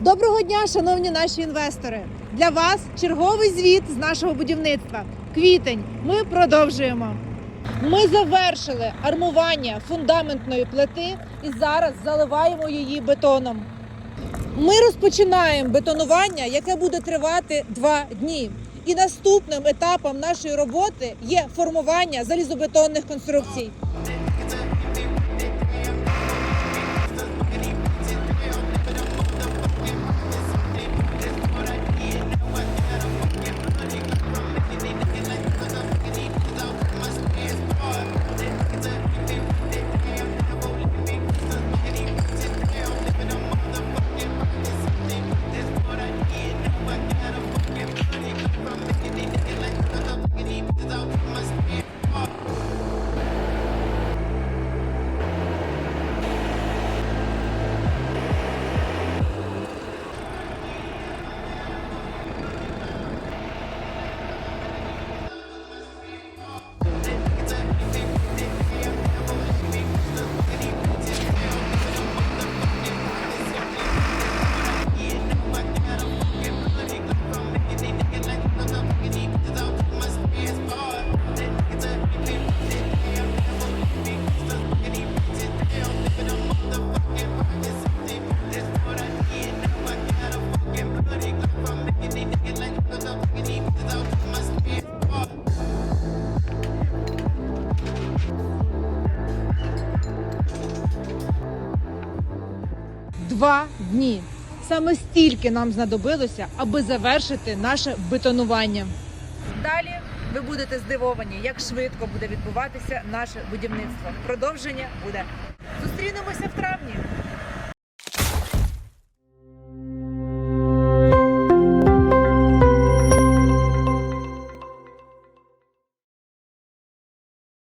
Доброго дня, шановні наші інвестори! Для вас черговий звіт з нашого будівництва. Квітень. Ми продовжуємо. Ми завершили армування фундаментної плити і зараз заливаємо її бетоном. Ми розпочинаємо бетонування, яке буде тривати два дні. І наступним етапом нашої роботи є формування залізобетонних конструкцій. Два дні. Саме стільки нам знадобилося, аби завершити наше бетонування. Далі ви будете здивовані, як швидко буде відбуватися наше будівництво. Продовження буде. Зустрінемося в травні.